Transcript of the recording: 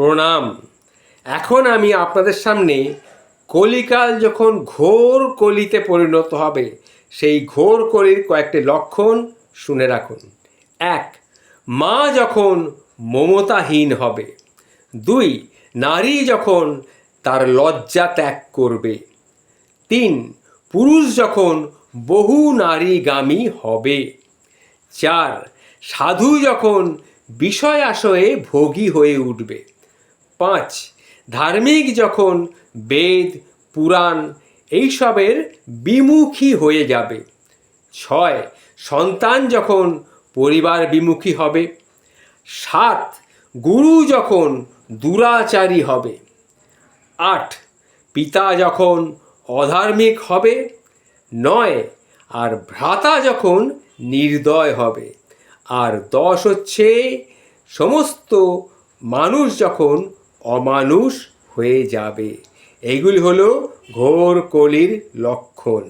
প্রণাম। এখন আমি আপনাদের সামনে কলিকাল যখন ঘোর কলিতে পরিণত হবে, সেই ঘোর কলির কয়েকটি লক্ষণ শুনে রাখুন। এক, মা যখন মমতাহীন হবে। দুই, নারী যখন তার লজ্জা ত্যাগ করবে। তিন, পুরুষ যখন বহু নারীগামী হবে। চার, সাধু যখন বিষয় আশয়ে ভোগী হয়ে উঠবে। পাঁচ। ধার্মিক যখন বেদ, পুরাণ এইসবের বিমুখী হয়ে যাবে। ছয়। সন্তান যখন পরিবার বিমুখী হবে। সাত। গুরু যখন দুরাচারী হবে। আট। পিতা যখন অধার্মিক হবে। নয়। আর ভ্রাতা যখন নির্দয় হবে। আর দশ হচ্ছে সমস্ত মানুষ যখন অমানুষ হয়ে যাবে। এইগুলি হলো ঘোর কলির লক্ষণ।